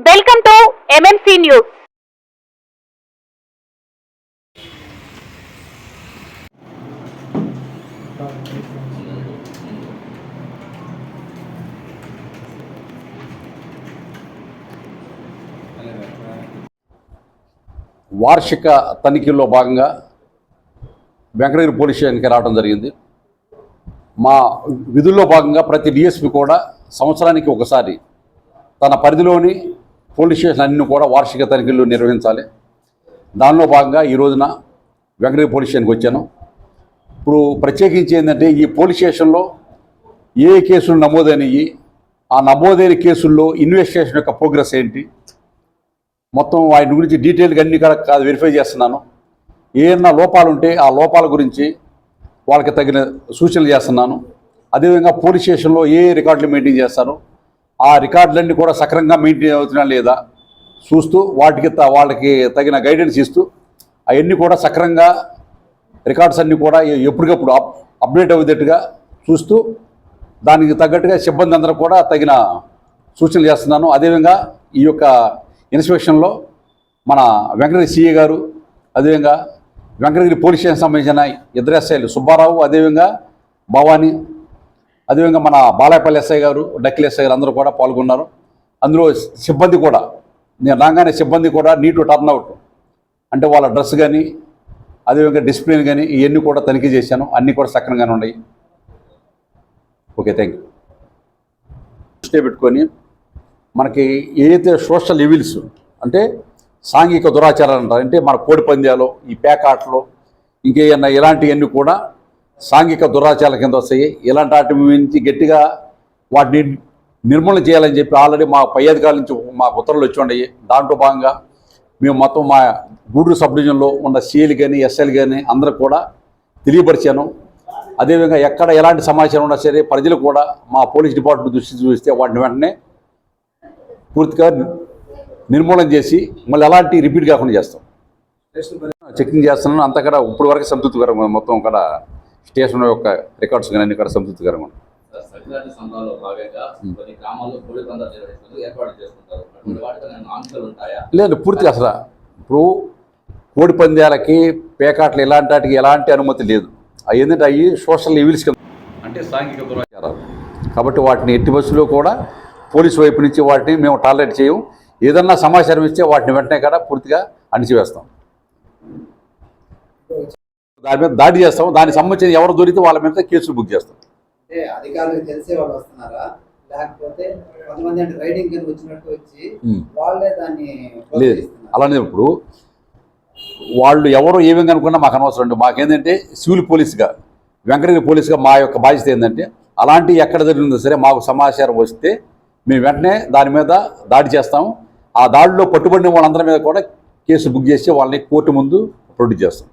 Welcome to MMC news వార్షిక తనిఖీల్లో భాగంగా వెంకటగిరి పోలీస్ స్టేషన్కి రావడం జరిగింది. మా విధుల్లో భాగంగా ప్రతి డిఎస్పి కూడా సంవత్సరానికి ఒకసారి తన పరిధిలోని పోలీస్ స్టేషన్ అన్ని కూడా వార్షిక తనిఖీలు నిర్వహించాలి. దానిలో భాగంగా ఈ రోజున వెంకటగిరి పోలీస్ స్టేషన్కి వచ్చాను. ఇప్పుడు ప్రత్యేకించి ఏంటంటే ఈ పోలీస్ స్టేషన్లో ఏ కేసులు నమోదైనవి ఆ నమోదైన కేసుల్లో ఇన్వెస్టిగేషన్ యొక్క ప్రోగ్రెస్ ఏంటి మొత్తం వాటి గురించి డీటెయిల్గా అన్ని కూడా కాదు వెరిఫై చేస్తున్నాను. ఏమన్నా లోపాలు ఉంటే ఆ లోపాల గురించి వాళ్ళకి తగిన సూచనలు చేస్తున్నాను. అదేవిధంగా పోలీస్ స్టేషన్లో ఏ రికార్డులు మెయింటైన్ చేస్తారో ఆ రికార్డులన్నీ కూడా సక్రమంగా మెయింటైన్ అవుతున్నా లేదా చూస్తూ వాటికి త- వాళ్ళకి తగిన గైడెన్స్ ఇస్తూ అవన్నీ కూడా సక్రమంగా రికార్డ్స్ అన్నీ కూడా ఎప్పటికప్పుడు అప్ అప్డేట్ అయ్యేటట్టుగా చూస్తూ దానికి తగ్గట్టుగా సిబ్బంది అందరూ కూడా తగిన సూచనలు చేస్తున్నాను. అదేవిధంగా ఈ యొక్క ఇన్స్పెక్షన్లో మన వెంకటగిరి సిఏ గారు అదేవిధంగా వెంకటగిరి పోలీస్ స్టేషన్ సంబంధించిన ఇద్దరు ఎస్ఐలు సుబ్బారావు అదేవిధంగా భవానీ అదేవిధంగా మన బాలాయపల్లి ఎస్ఐ గారు డక్కిల్ ఎస్ఐ గారు అందరూ కూడా పాల్గొన్నారు. అందులో సిబ్బంది కూడా నేను రాగానే సిబ్బంది కూడా నీటు టర్న్ అవుట్. అంటే వాళ్ళ డ్రెస్ కానీ అదేవిధంగా డిసిప్లిన్ కానీ ఇవన్నీ కూడా తనిఖీ చేశాను. అన్నీ కూడా సక్రమంగానే ఉన్నాయి. Okay thank you. దృష్టి పెట్టుకొని మనకి ఏదైతే సోషల్ ఎవిల్స్ అంటే సాంఘిక దురాచారాలు అంటారు అంటే మన కోడి పందాలు ఈ పేకాటలు ఇంకేమన్నా ఇలాంటివన్నీ కూడా సాంఘిక దురాచారాల కింద వస్తాయి. ఇలాంటి వాటి నుంచి గట్టిగా వాటిని నిర్మూలన చేయాలని చెప్పి ఆల్రెడీ మా పై అధికారుల నుంచి మాకు ఉత్తర్వులు వచ్చి ఉన్నాయి. దాంట్లో భాగంగా మేము మొత్తం మా గూడూరు సబ్ డివిజన్లో ఉన్న సీఎలు కానీ ఎస్ఎల్ కానీ అందరూ కూడా తెలియపరిచాను. అదేవిధంగా ఎక్కడ ఎలాంటి సమాచారం ఉన్నా సరే ప్రజలు కూడా మా పోలీస్ డిపార్ట్మెంట్ దృష్టి చూస్తే వాటిని వెంటనే పూర్తిగా నిర్మూలన చేసి మళ్ళీ ఎలాంటి రిపీట్ కాకుండా చేస్తాం. చెకింగ్ చేస్తున్నాను. అంతా కూడా ఇప్పుడు వరకు సంతృప్తికరంగా. మొత్తం కూడా స్టేషన్ యొక్క రికార్డ్స్ కానీ అన్ని కూడా సంతృప్తికరంగా ఉన్నాయి. సంక్రాంతి సంబరాల్లో భాగంగా కొన్ని గ్రామాల్లో కోడి పందాలు నిర్వహిస్తున్నారు ఏర్పాటు చేసుకుంటారు అటువంటి వాటితో నేను ఆంక్షలు ఉంటాయా? లేదు పూర్తిగా అసలు ఇప్పుడు కోడి పందాలకి పేకాట్లు ఇలాంటి వాటికి ఎలాంటి అనుమతి లేదు. అవి ఏంటంటే అవి సోషల్ ఈవిల్స్ అంటే సాంఘిక దురాచారాలు. కాబట్టి వాటిని ఎట్టి బస్సులో కూడా పోలీసు వైపు నుంచి వాటిని మేము టాలరేట్ చేయం ఏదన్నా సమాచారం ఇస్తే వాటిని వెంటనే కూడా పూర్తిగా అణిచివేస్తాం. దాని మీద దాడి చేస్తాం దానికి సంబంధించి ఎవరు దొరికితే వాళ్ళ మీద కేసులు బుక్ చేస్తాం. అంటే అధికారులకు తెలిసే వాళ్ళు వస్తున్నారా? లేకపోతే కొంతమంది అంటే రైడింగ్ కింద వచ్చినట్టు వచ్చి ఉమ్. వాళ్ళే దాన్ని లేదు. అలానే ఇప్పుడు వాళ్ళు ఎవరు ఏమేమి అనుకున్నా మాకు అనవసరం అండి. మాకేంటంటే సివిల్ పోలీస్గా వెంకటగిరి పోలీస్గా మా యొక్క బాధ్యత ఏంటంటే అలాంటి ఎక్కడ జరిగిందో సరే మాకు సమాచారం వస్తే మేము వెంటనే దాని మీద దాడి చేస్తాము. ఆ దాడిలో పట్టుబడిన వాళ్ళందరి మీద కూడా కేసు బుక్ చేసి వాళ్ళని కోర్టు ముందు ప్రొడ్యూస్ చేస్తాం.